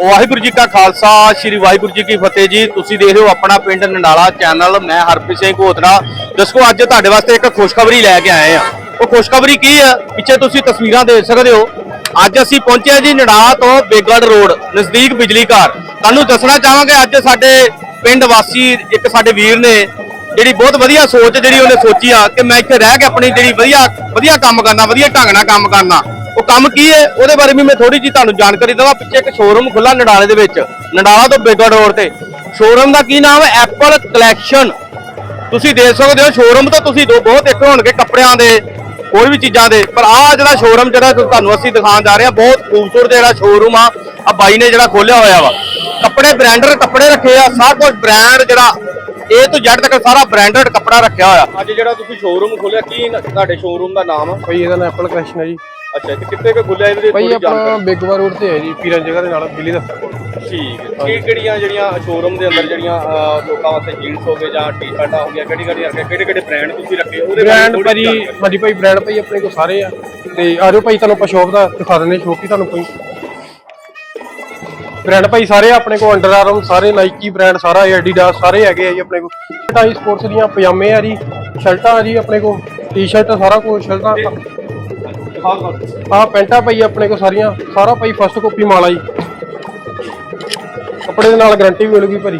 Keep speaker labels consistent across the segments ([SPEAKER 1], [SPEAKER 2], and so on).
[SPEAKER 1] ਵਾਹਿਗੁਰੂ ਜੀ ਕਾ ਖਾਲਸਾ, ਸ੍ਰੀ ਵਾਹਿਗੁਰੂ ਜੀ ਕੀ ਫਤਿਹ ਜੀ। ਤੁਸੀਂ ਦੇਖ ਰਹੇ ਹੋ ਆਪਣਾ ਪਿੰਡ ਨੰਡਾਲਾ ਚੈਨਲ। ਮੈਂ ਹਰਪ੍ਰੀਤ ਸਿੰਘ ਘੋਤਰਾ। ਦੱਸੋ, ਅੱਜ ਤੁਹਾਡੇ ਵਾਸਤੇ ਇੱਕ ਖੁਸ਼ਖਬਰੀ ਲੈ ਕੇ ਆਏ ਆ। ਉਹ ਖੁਸ਼ਖਬਰੀ ਕੀ ਹੈ ਪਿੱਛੇ ਤੁਸੀਂ ਤਸਵੀਰਾਂ ਦੇਖ ਸਕਦੇ ਹੋ। ਅੱਜ ਅਸੀਂ ਪਹੁੰਚੇ ਜੀ ਨੰਡਾਲਾ ਤੋਂ ਬੇਗੜ ਰੋਡ, ਨਜ਼ਦੀਕ ਬਿਜਲੀ ਘਰ। ਤੁਹਾਨੂੰ ਦੱਸਣਾ ਚਾਹਾਂਗੇ, ਅੱਜ ਸਾਡੇ ਪਿੰਡ ਵਾਸੀ, ਇੱਕ ਸਾਡੇ ਵੀਰ ਨੇ ਜਿਹੜੀ ਬਹੁਤ ਵਧੀਆ ਸੋਚ ਜਿਹੜੀ ਉਹਨੇ ਸੋਚੀ ਆ ਕਿ ਮੈਂ ਇੱਥੇ ਰਹਿ ਕੇ ਆਪਣੀ ਜਿਹੜੀ ਵਧੀਆ ਵਧੀਆ ਕੰਮ ਕਰਨਾ, ਵਧੀਆ ਢੰਗ ਨਾਲ ਕੰਮ ਕਰਨਾ। ਕੰਮ ਕੀ ਹੈ? ਉਹਦੇ ਬਾਰੇ ਵੀ ਮੈਂ ਥੋੜੀ ਜੀ ਤੁਹਾਨੂੰ ਜਾਣਕਾਰੀ ਦਵਾਂ। ਪਿੱਛੇ ਇੱਕ ਸ਼ੋਰੂਮ ਖੁੱਲਾ ਨਡਾਲੇ ਦੇ ਵਿੱਚ, ਨਡਾਲਾ ਤੋਂ ਬੇਗੜ ਰੋਡ ਤੇ। ਸ਼ੋਰੂਮ ਦਾ ਕੀ ਨਾਮ ਹੈ? ਐਪਲ ਕਲੈਕਸ਼ਨ ਤੁਸੀਂ ਦੇਖ ਸਕਦੇ ਹੋ ਸ਼ੋਰੂਮ ਤਾਂ ਤੁਸੀਂ ਦੋ ਬਹੁਤ ਇੱਕ ਹੋਣਗੇ, ਕੱਪੜਿਆਂ ਦੇ, ਕੋਈ ਵੀ ਚੀਜ਼ਾਂ ਦੇ। ਪਰ ਆਹ ਜਿਹੜਾ ਸ਼ੋਰੂਮ ਜਿਹੜਾ ਤੁਹਾਨੂੰ ਅਸੀਂ ਦਿਖਾਉਣ ਜਾ ਰਹੇ ਹਾਂ, ਬਹੁਤ ਖੂਬਸੂਰਤ ਜਿਹੜਾ ਸ਼ੋਰੂਮ ਆ। ਆ ਬਾਈ ਨੇ ਜਿਹੜਾ ਖੋਲਿਆ ਹੋਇਆ ਵਾ। ਕੱਪੜੇ ਬ੍ਰਾਂਡਡ ਕੱਪੜੇ ਰੱਖੇ ਆ ਸਾਰਾ ਕੁਝ ਬ੍ਰਾਂਡ ਜਿਹੜਾ ਏ ਤੋਂ Z ਤੱਕ ਸਾਰਾ ਬ੍ਰਾਂਡਡ ਕੱਪੜਾ ਰੱਖਿਆ ਹੋਇਆ। ਅੱਜ ਜਿਹੜਾ ਤੁਸੀਂ ਸ਼ੋਰੂਮ ਖੋਲਿਆ ਕੀ ਤੁਹਾਡੇ ਸ਼ੋਰੂਮ ਦਾ ਨਾਮ ਆ?
[SPEAKER 2] ਭਾਈ ਇਹਦਾ ਨਾਮ ਐਪਲ ਕਲੈਕਸ਼ਨ ਹੈ ਜੀ।
[SPEAKER 1] ਅੱਛਾ ਤੇ ਕਿੱਥੇ ਕੁ ਖੁੱਲਿਆ ਇਹਦੇ
[SPEAKER 2] ਭਾਈ ਆਪਣਾ
[SPEAKER 1] ਜਾਣਕਾਰੀ।
[SPEAKER 2] ਬੇਗਵਾ ਰੋਡ ਤੇ ਹੈ ਜੀ ਪੀਰਾਂ ਜਗ੍ਹਾ ਦੇ ਨਾਲ ਬਿੱਲੀ ਕੋਲ
[SPEAKER 1] ਠੀਕ ਹੈ। ਕੀ ਕਿਹੜੀਆਂ ਜਿਹੜੀਆਂ ਸ਼ੋਰੂਮ ਦੇ ਅੰਦਰ ਜਿਹੜੀਆਂ ਅਹ, ਲੋਕਾਂ ਵਾਸਤੇ ਜੀਨਸ ਹੋ ਗਏ ਜਾਂ ਟੀ-ਸ਼ਰਟਾਂ ਹੋ ਗਈਆਂ ਕਿਹੜੀ ਕਿਹੜੀ ਰੱਖੇ ਕਿਹੜੇ ਕਿਹੜੇ ਬ੍ਰਾਂਡ ਤੁਸੀਂ ਰੱਖੇ? ਉਹਦੇ
[SPEAKER 2] ਬ੍ਰਾਂਡ
[SPEAKER 1] ਥੋੜ੍ਹੀ
[SPEAKER 2] ਭਾਜੀ
[SPEAKER 1] ਜਾਣਕਾਰੀ।
[SPEAKER 2] ਹਾਂਜੀ ਭਾਈ ਬ੍ਰਾਂਡ ਭਾਈ ਆਪਣੇ ਕੋਲ ਸਾਰੇ ਆ। ਤੇ ਆ ਜਾਓ ਭਾਈ ਤੁਹਾਨੂੰ ਆਪਾਂ ਸ਼ੋਪ ਦਾ ਦਿਖਾ ਦਿੰਦੇ ਸ਼ੋਪ ਹੀ ਤੁਹਾਨੂੰ ਕੋਈ। ਬ੍ਰਾਂਡ ਭਾਈ ਸਾਰੇ ਆਪਣੇ ਕੋਲ ਅੰਡਰ ਆਰਮ ਸਾਰੇ ਨਾਈਕੀ ਬ੍ਰਾਂਡ ਸਾਰਾ ਐਡੀਡਾਸ ਸਾਰੇ ਹੈਗੇ ਆ ਜੀ ਆਪਣੇ ਕੋਲ। ਜੀ ਸਪੋਰਟਸ ਦੀਆਂ ਪਜਾਮੇ ਆ ਜੀ ਸ਼ਰਟਾਂ ਆ ਜੀ ਆਪਣੇ ਕੋਲ ਟੀ-ਸ਼ਰਟ ਸਾਰਾ ਕੁਝ ਸ਼ਰਟਾਂ। ਆ ਪੈਂਟਾਂ ਭਾਈ ਆਪਣੇ ਕੋਲ ਸਾਰੀਆਂ ਸਾਰਾ ਭਾਈ ਫਸਟ ਕਾਪੀ ਮਾਲ ਆ ਜੀ। ਕੱਪੜੇ ਦੇ ਨਾਲ ਗਾਰੰਟੀ ਵੀ ਮਿਲੂਗੀ ਭਾਜੀ।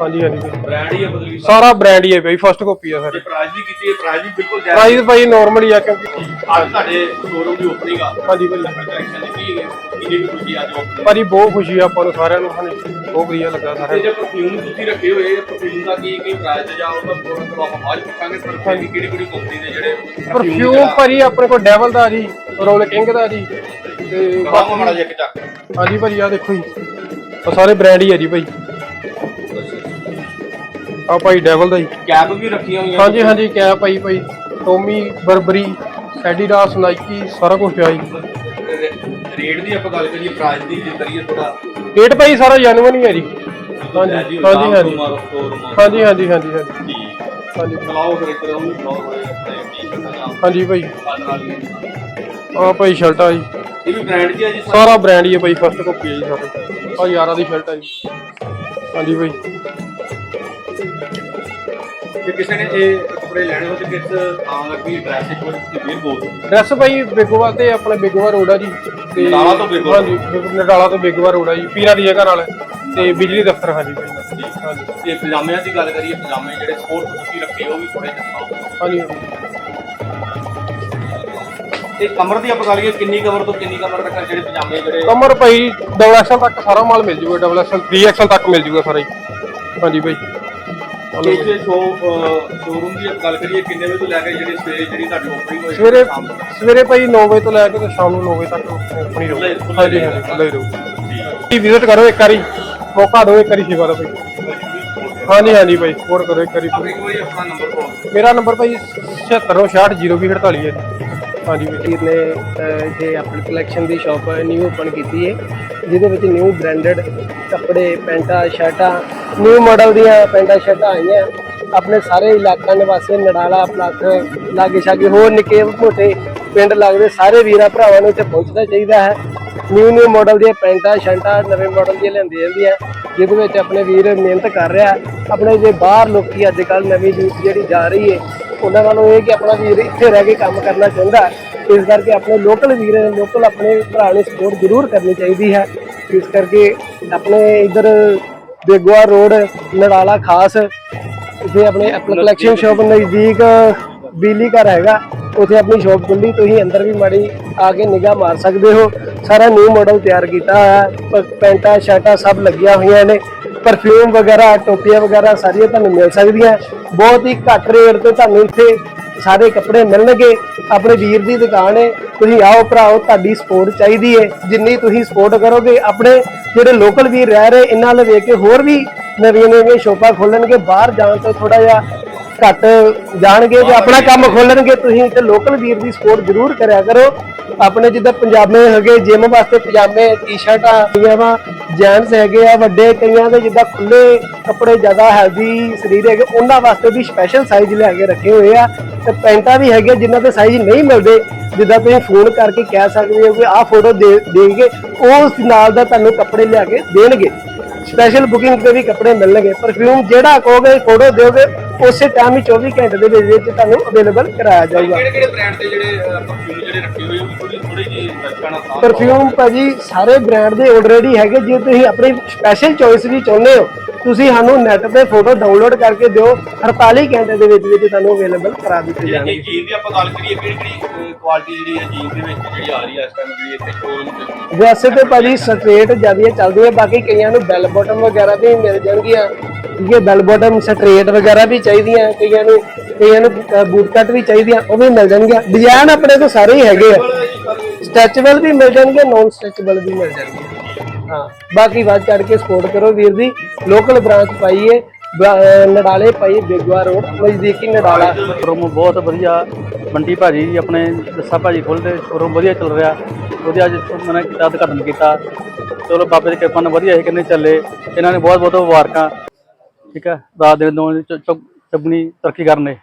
[SPEAKER 2] ਹਾਂਜੀ ਹਾਂਜੀ ਭਾਈ।
[SPEAKER 1] ਬ੍ਰਾਂਡ ਹੀ ਹੈ ਬਦਲੀ
[SPEAKER 2] ਸਾਰਾ ਬ੍ਰਾਂਡ ਹੀ ਹੈ ਭਾਈ ਫਸਟ ਕਾਪੀ ਆ ਸਾਰੇ।
[SPEAKER 1] ਪ੍ਰਾਈਸ ਦੀ ਕੀਤੀ ਹੈ ਪ੍ਰਾਈਸ ਵੀ ਬਿਲਕੁਲ ਜਾਇਜ਼
[SPEAKER 2] ਪ੍ਰਾਈਸ ਭਾਈ ਨਾਰਮਲ ਹੀ ਆ ਕਿਉਂਕਿ
[SPEAKER 1] ਅੱਜ ਤੁਹਾਡੇ ਸ਼ੋਰੂਮ ਦੀ ਓਪਨਿੰਗ ਆ।
[SPEAKER 2] ਹਾਂਜੀ ਭਾਈ।
[SPEAKER 1] ਕਲੈਕਸ਼ਨ ਦੀ ਕੀ ਹੈ ਕਿੰਨੀ ਕੁ ਖੁਸ਼ੀ ਅੱਜ opening?
[SPEAKER 2] ਭਾਜੀ ਬਹੁਤ ਖੁਸ਼ੀ ਆ ਆਪਾਂ ਨੂੰ ਸਾਰਿਆਂ ਨੂੰ ਹਾਂਜੀ ਬਹੁਤ ਵਧੀਆ ਲੱਗਾ
[SPEAKER 1] ਤੇ
[SPEAKER 2] ਸਾਰਿਆਂ
[SPEAKER 1] ਜੇ ਪਰਫਿਊਮ ਤੁਸੀਂ ਰੱਖੇ ਹੋਏ ਪਰਫਿਊਮ ਦਾ ਕੀ ਕੀ ਪ੍ਰਾਈਸ ਜਾਂ ਉਹਦਾ ਥੋੜਾ ਥੋੜਾ ਆਪਾਂ ਬਾਅਦ ਚ ਪੁੱਛਾਂਗੇ ਪਰ ਵੀ ਕਿਹੜੀ ਕਿਹੜੀ ਕੰਪਨੀ ਦੇ ਜਿਹੜੇ
[SPEAKER 2] ਪਰਫਿਊਮ ਭਾਜੀ ਆਪਣੇ ਕੋਲ ਡੈਵਲ ਦਾ ਜੀ ਰੋਲ ਕਿੰਗ ਦਾ ਜੀ ਤੇ
[SPEAKER 1] ਬਾਕੀ ਮਾੜਾ ਜਿਹਾ ਇੱਕ ਚੱਕ।
[SPEAKER 2] ਹਾਂਜੀ ਭਾਜੀ ਆ ਦੇਖੋ ਜੀ ਆ ਸਾਰੇ ਬ੍ਰਾਂਡ ਹੀ ਆ ਜੀ ਭਾਈ। ਆ ਭਾਈ ਡੈਵਲ ਦਾ ਜੀ।
[SPEAKER 1] ਕੈਪ ਵੀ ਰੱਖੀਆਂ ਹੋਈਆਂ
[SPEAKER 2] ਹਾਂਜੀ ਹਾਂਜੀ ਕੈਪ ਭਾਈ ਭਾਈ। ਟੋਮੀ ਬਰਬਰੀ ਐਡੀਡਾਸ ਨਾਈਕੀ ਸਾਰਾ ਕੁਝ ਪਿਆ ਜੀ।
[SPEAKER 1] ਰੇਟ ਦੀ ਆਪਾਂ ਗੱਲ ਕਰੀਏ ਪ੍ਰਾਈਸ ਦੀ ਜੇ ਕਰੀਏ ਥੋੜਾ
[SPEAKER 2] ਰੇਟ ਭਾਈ ਸਾਰਾ ਜੈਨੂਇਨ ਹੀ ਹੈ ਜੀ। ਹਾਂਜੀ ਹਾਂਜੀ ਹਾਂਜੀ। ਹਾਂਜੀ ਹਾਂਜੀ ਹਾਂਜੀ ਹਾਂਜੀ। ਹਾਂਜੀ।
[SPEAKER 1] ਚਲਾਓ ਫਿਰ ਟੀ-ਸ਼ਰਟਾਂ ਜਾਂ
[SPEAKER 2] ਹਾਂਜੀ ਭਾਈ। ਆ ਭਾਈ ਸ਼ਰਟਾਂ ਜੀ।
[SPEAKER 1] ਇਹ ਵੀ ਬ੍ਰਾਂਡ ਦੀ ਆ ਜੀ
[SPEAKER 2] ਸਾਰਾ? ਬ੍ਰਾਂਡ ਹੀ ਹੈ ਭਾਈ ਫਸਟ ਕਾਪੀ ਹੈ ਜੀ ਸਾਰੇ। ਆ ਯਾਰਾਂ ਦੀ ਸ਼ਰਟ ਹੈ ਜੀ। ਹਾਂਜੀ ਭਾਈ।
[SPEAKER 1] ਜੇ ਕਿਸੇ ਨੇ ਇਹ ਕੱਪੜੇ ਲੈਣੇ ਹੋ ਤੇ ਕਿਸ ਥਾਂ ਲੱਗੀ ਐਡਰੈਸ ਇੱਕ ਵਾਰ ਤੁਸੀਂ ਫੇਰ ਬੋਲ
[SPEAKER 2] ਡਰੈਸ ਭਾਈ ਬੇਗੋਵਾ ਤੇ ਆਪਣੇ ਬੇਗੋਵਾ ਰੋਡ ਆ ਜੀ। ਤੇ
[SPEAKER 1] ਨਡਾਲਾ ਤੋਂ ਬੇਗੋਵਾ।
[SPEAKER 2] ਹਾਂਜੀ ਬਿਲਕੁਲ ਨਡਾਲਾ ਤੋਂ ਬੇਗੋਵਾ ਰੋਡ ਆ ਜੀ ਪੀਰਾਂ ਦੀ ਜਗ੍ਹਾ ਨਾਲ ਤੇ ਬਿਜਲੀ ਦਫ਼ਤਰ ਹਾਂਜੀ ਹਾਂਜੀ।
[SPEAKER 1] ਤੇ ਪਜਾਮਿਆਂ ਦੀ ਗੱਲ ਕਰੀਏ ਪਜਾਮੇ ਜਿਹੜੇ ਸਪੋਰਟ ਤੁਸੀਂ ਰੱਖੇ ਉਹ ਵੀ ਥੋੜੇ ਦਿਖਾਓ
[SPEAKER 2] ਹਾਂਜੀ
[SPEAKER 1] ਤੇ ਕਮਰ ਦੀ ਆਪਾਂ ਗੱਲ ਕਰੀਏ ਕਿੰਨੀ ਕਮਰ ਤੋਂ ਕਿੰਨੀ ਕਮਰ ਤੱਕ ਜਿਹੜੇ ਪਜਾਮੇ ਜਿਹੜੇ
[SPEAKER 2] ਕਮਰ ਭਾਈ ਡਬਲ ਐਕਸਲ ਤੱਕ ਸਾਰਾ ਮਾਲ ਮਿਲ ਜੂਗਾ ਡਬਲ ਐਕਸਲ 3 ਐਕਸਲ ਤੱਕ ਮਿਲ ਜੂਗਾ ਸਾਰਾ ਜੀ ਹਾਂਜੀ ਭਾਈ।
[SPEAKER 1] ਇੱਥੇ ਸ਼ੋ ਸ਼ੋਰੂਮ ਦੀ ਆਪਾਂ ਗੱਲ ਕਰੀਏ ਕਿੰਨੇ ਵਜੇ ਤੋਂ ਲੈ ਕੇ ਜਿਹੜੀ ਸਵੇਰੇ ਜਿਹੜੀ ਤੁਹਾਡੀ ਓਪਨਿੰਗ ਹੋਈ?
[SPEAKER 2] ਸਵੇਰੇ ਸਵੇਰੇ ਭਾਈ 9 ਵਜੇ ਤੋਂ ਲੈ ਕੇ ਤੇ ਸ਼ਾਮ ਨੂੰ 9 ਵਜੇ ਤੱਕ ਆਪਣੀ ਰਹੂ।
[SPEAKER 1] ਖੁੱਲ੍ਹਾ- ਖੁੱਲ੍ਹਾ
[SPEAKER 2] ਹਾਂਜੀ ਖੁੱਲ੍ਹਾ ਹੀ ਵਿਜ਼ਿਟ ਕਰੋ ਇੱਕ ਵਾਰੀ। ਮੌਕਾ ਦਿਓ ਇੱਕ ਵਾਰੀ ਸੇਵਾ ਦਾ ਭਾਈ। ਹਾਂਜੀ ਹਾਂਜੀ ਭਾਈ ਸਪੋਰਟ ਕਰੋ ਇੱਕ ਵਾਰੀ। ਮੇਰਾ ਨੰਬਰ ਭਾਈ 76960248 ਹੈ। ਹਾਂਜੀ ਭਾਈ
[SPEAKER 3] ਵੀਰ ਨੇ ਅਹ, ਇੱਥੇ ਆਪਣੀ ਕਲੈਕਸ਼ਨ ਦੀ ਸ਼ਾਪ ਨਿਊ ਓਪਨ ਕੀਤੀ ਹੈ ਜਿਹਦੇ ਵਿੱਚ ਨਿਊ ਬ੍ਰਾਂਡਡ ਕੱਪੜੇ ਪੈਂਟਾਂ ਸ਼ਰਟਾਂ ਨਿਊ ਮਾਡਲ ਦੀਆਂ ਪੈਂਟਾਂ ਸ਼ਰਟਾਂ ਆਈਆਂ। ਆਪਣੇ ਸਾਰੇ ਇਲਾਕਾ ਨਿਵਾਸੀ ਨੜਾਲਾ ਪਲੱਖ ਲਾਗੇ ਛਾਗੇ ਹੋਰ ਨਿੱਕੇ ਮੋਟੇ ਪਿੰਡ ਲੱਗਦੇ ਸਾਰੇ ਵੀਰਾਂ ਭਰਾਵਾਂ ਨੂੰ ਇੱਥੇ ਪਹੁੰਚਣਾ ਚਾਹੀਦਾ ਹੈ। ਨਿਊ ਨਿਊ ਮਾਡਲ ਦੀਆਂ ਪੈਂਟਾਂ ਸ਼ਰਟਾਂ ਨਵੇਂ ਮਾਡਲ ਦੀਆਂ ਲਿਆਂਦੀਆਂ ਜਾਂਦੀਆਂ। ਜਿਹਦੇ ਵਿੱਚ ਆਪਣੇ ਵੀਰ ਮਿਹਨਤ ਕਰ ਰਿਹਾ। ਆਪਣੇ ਜੇ ਬਾਹਰ ਲੋਕੀ ਅੱਜ ਕੱਲ ਨਵੀਂ ਯੂਥ ਜਿਹੜੀ ਜਾ ਰਹੀ ਹੈ ਉਹਨਾਂ ਨਾਲੋਂ ਇਹ ਕਿ ਆਪਣਾ ਵੀਰ ਇੱਥੇ ਰਹਿ ਕੇ ਕੰਮ ਕਰਨਾ ਚਾਹੁੰਦਾ। ਇਸ ਕਰਕੇ ਆਪਣੇ ਲੋਕਲ ਵੀਰ ਲੋਕਲ ਆਪਣੇ ਭਰਾ ਨੂੰ ਸਪੋਰਟ ਜ਼ਰੂਰ ਕਰਨੀ ਚਾਹੀਦੀ ਹੈ। ਇਸ ਕਰਕੇ ਆਪਣੇ ਇਧਰ ਬੇਗਵਾ ਰੋਡ ਨੜਾਲਾ ਖਾਸ ਇੱਥੇ ਆਪਣੇ ਐਪਲ ਕਲੈਕਸ਼ਨ ਸ਼ਾਪ ਨਜ਼ਦੀਕ ਬਿਜਲੀ ਘਰ ਹੈਗਾ। ਉੱਥੇ ਆਪਣੀ ਸ਼ਾਪ ਖੁੱਲੀ ਤੁਸੀਂ ਅੰਦਰ ਵੀ ਮਾੜੀ ਆ ਕੇ ਨਿਗਾਹ ਮਾਰ ਸਕਦੇ ਹੋ। ਸਾਰਾ ਨਿਊ ਮਾਡਲ ਤਿਆਰ ਕੀਤਾ ਹੋਇਆ ਪੈਂਟਾਂ ਸ਼ਰਟਾਂ ਸਭ ਲੱਗੀਆਂ ਹੋਈਆਂ ਨੇ। ਪਰਫਿਊਮ ਵਗੈਰਾ ਟੋਪੀਆਂ ਵਗੈਰਾ ਸਾਰੀਆਂ ਤੁਹਾਨੂੰ ਮਿਲ ਸਕਦੀਆਂ। ਬਹੁਤ ਹੀ ਘੱਟ ਰੇਟ ਤੇ ਤੁਹਾਨੂੰ ਇੱਥੇ ਸਾਰੇ ਕੱਪੜੇ ਮਿਲਣਗੇ। ਆਪਣੇ ਵੀਰ ਦੀ ਦੁਕਾਨ ਹੈ ਤੁਸੀਂ ਆਓ ਭਰਾਓ ਤੁਹਾਡੀ ਸਪੋਰਟ ਚਾਹੀਦੀ ਹੈ ਜਿੰਨੀ ਤੁਸੀਂ ਸਪੋਰਟ ਕਰੋਗੇ ਆਪਣੇ ਜਿਹੜੇ ਲੋਕਲ ਵੀਰ ਰਹਿ ਰਹੇ ਇਹਨਾਂ ਨਾਲ ਵੇਖ ਕੇ ਹੋਰ ਵੀ ਨਵੀਆਂ ਨਵੀਆਂ ਸ਼ੋਪਾਂ ਖੋਲਣਗੇ ਬਾਹਰ ਜਾਣ ਤੋਂ ਥੋੜਾ ਜਿਹਾ ਘੱਟ ਜਾਣਗੇ ਤੇ ਆਪਣਾ ਕੰਮ ਖੋਲਣਗੇ। ਤੁਸੀਂ ਤੇ ਲੋਕਲ ਵੀਰ ਦੀ ਸਪੋਰਟ ਜ਼ਰੂਰ ਕਰਿਆ ਕਰੋ। ਆਪਣੇ ਜਿੱਦਾਂ ਪੰਜਾਬੇ ਹੈਗੇ ਜਿਮ ਵਾਸਤੇ ਪਜਾਮੇ ਟੀ-ਸ਼ਰਟਾਂ ਹੈਗੀਆਂ ਵਾ ਜੈਂਟਸ ਹੈਗੇ ਆ, ਵੱਡੇ, ਕਈਆਂ ਦੇ ਜਿੱਦਾਂ ਖੁੱਲੇ ਕੱਪੜੇ ਜ਼ਿਆਦਾ ਹੈਲਦੀ ਸਰੀਰ ਹੈਗੇ, ਉਹਨਾਂ ਵਾਸਤੇ ਵੀ ਸਪੈਸ਼ਲ ਸਾਈਜ਼ ਲੈ ਕੇ ਰੱਖੇ ਹੋਏ ਆ। ਤੇ ਪੈਂਟਾਂ ਵੀ ਹੈਗੀਆਂ ਜਿਨ੍ਹਾਂ ਦੇ ਸਾਈਜ਼ ਨਹੀਂ ਮਿਲਦੇ, ਜਿੱਦਾਂ ਤੁਸੀਂ ਫੋਨ ਕਰਕੇ ਕਹਿ ਸਕਦੇ ਹੋ ਕਿ ਆਹ ਫੋਟੋ ਦੇ, ਦੇਣਗੇ, ਉਸ ਨਾਲ ਦਾ ਤੁਹਾਨੂੰ ਕੱਪੜੇ ਲਿਆ ਕੇ ਦੇਣਗੇ। ਸਪੈਸ਼ਲ ਬੁਕਿੰਗ ਤੇ ਵੀ ਕੱਪੜੇ ਮਿਲਣਗੇ। ਪਰਫਿਊਮ ਜਿਹੜਾ ਕਹੋਗੇ ਫੋਟੋ ਦਿਓਗੇ ਉਸੇ ਟਾਈਮ ਹੀ 24 ਘੰਟੇ ਦੇ ਵਿੱਚ ਵਿੱਚ ਤੁਹਾਨੂੰ ਅਵੇਲੇਬਲ ਕਰਾਇਆ ਜਾਊਗਾ।
[SPEAKER 1] ਕਿਹੜੇ ਕਿਹੜੇ ਬ੍ਰਾਂਡ ਦੇ ਜਿਹੜੇ ਪਰਫਿਊਮ ਜਿਹੜੇ ਰੱਖੇ ਹੋਏ ਥੋੜੀ ਥੋੜੀ ਜੀ ਦਰਸ਼ਕਾਂ
[SPEAKER 3] ਪਰਫਿਊਮ ਭਾਜੀ ਸਾਰੇ ਬ੍ਰਾਂਡ ਦੇ ਆਲਰੇਡੀ ਹੈਗੇ। ਜੇ ਤੁਸੀਂ ਆਪਣੀ ਸਪੈਸ਼ਲ ਚੋਇਸ ਵੀ ਚਾਹੁੰਦੇ ਹੋ ਤੁਸੀਂ ਸਾਨੂੰ ਨੈਟ ਤੇ ਫੋਟੋ ਡਾਊਨਲੋਡ ਕਰਕੇ ਦਿਓ। 48 ਘੰਟੇ ਦੇ ਵਿੱਚ ਵਿੱਚ ਤੁਹਾਨੂੰ ਅਵੇਲੇਬਲ ਕਰਾ ਦਿੱਤੇ ਜਾਣਗੇ।
[SPEAKER 1] ਜੇ ਦੀ ਆਪਾਂ ਗੱਲ ਕਰੀਏ ਕਿਹੜੀ ਕਿਹੜੀ ਕੁਆਲਿਟੀ ਜਿਹੜੀ ਹੈ ਜੀਨ ਦੇ ਵਿੱਚ ਜਿਹੜੀ ਆ ਰਹੀ ਹੈ ਇਸ ਟਾਈਮ ਜਿਹੜੀ ਇੱਥੇ ਸ਼ੋਰੂਮ ਤੇ
[SPEAKER 3] ਵੈਸੇ ਤੇ ਭਾਜੀ ਸਟ੍ਰੇਟ ਜਿਆਦੀਆਂ ਚੱਲਦੀਆਂ ਬਾਕੀ ਕਈਆਂ ਨੂੰ ਬੈਲ ਬਾਟਮ ਵਗੈਰਾ ਵੀ ਮਿਲ ਜਾਣਗੀਆਂ। ਠੀਕ ਹੈ ਬੈਲ ਬਾਟਮ ਸਟ੍ਰੇਟ ਵਗੈਰਾ ਵੀ ਚਾਹੀਦੀਆਂ ਕਈਆਂ ਨੂੰ ਕਈਆਂ ਨੂੰ ਬੂਟ ਕੱਟ ਵੀ ਚਾਹੀਦੀਆਂ ਉਹ ਵੀ ਮਿਲ ਜਾਣਗੀਆਂ। ਡਿਜ਼ਾਈਨ ਆਪਣੇ ਕੋਲ ਸਾਰੇ ਹੀ ਹੈਗੇ ਆ। ਸਟ੍ਰੈਚੇਬਲ ਵੀ ਮਿਲ ਜਾਣਗੇ ਨੌਨ ਸਟ੍ਰੈਚੇਬਲ ਵੀ ਮਿਲ ਜਾਣਗੇ ਹਾਂ। ਬਾਕੀ ਵੱਧ ਚੜ ਕੇ ਸਪੋਰਟ ਕਰੋ ਵੀਰ ਦੀ ਲੋਕਲ ਬ੍ਰਾਂਚ ਪਾਈਏ। ਬ- ਨਡਾਲੇ ਪਾਈ ਬੇਗਵਾ ਰੋਡ ਨਜ਼ਦੀਕੀ ਨਡਾਲਾ।
[SPEAKER 4] ਸ਼ੋਰੂਮ ਬਹੁਤ ਵਧੀਆ। ਮੰਡੀ ਭਾਜੀ ਜੀ ਆਪਣੇ ਦੱਸਾ ਭਾਜੀ ਖੋਲਦੇ ਸ਼ੋਰੂਮ ਵਧੀਆ ਚੱਲ ਰਿਹਾ। ਵਧੀਆ ਅੱਜ ਮਨਾ ਕੀਤਾ ਉਦਘਾਟਨ ਕੀਤਾ। ਚਲੋ ਬਾਬੇ ਦੀ ਕਿਰਪਾ ਨਾਲ ਵਧੀਆ ਹੀ ਕਿੰਨੇ ਚੱਲੇ। ਇਹਨਾਂ ਨੇ ਬਹੁਤ ਬਹੁਤ ਮੁਬਾਰਕਾਂ। ਠੀਕ ਹੈ। ਰਾਤ ਦੇ ਦੋ ਚੁਗਣੀ ਤਰੱਕੀ ਕਰਨੇ।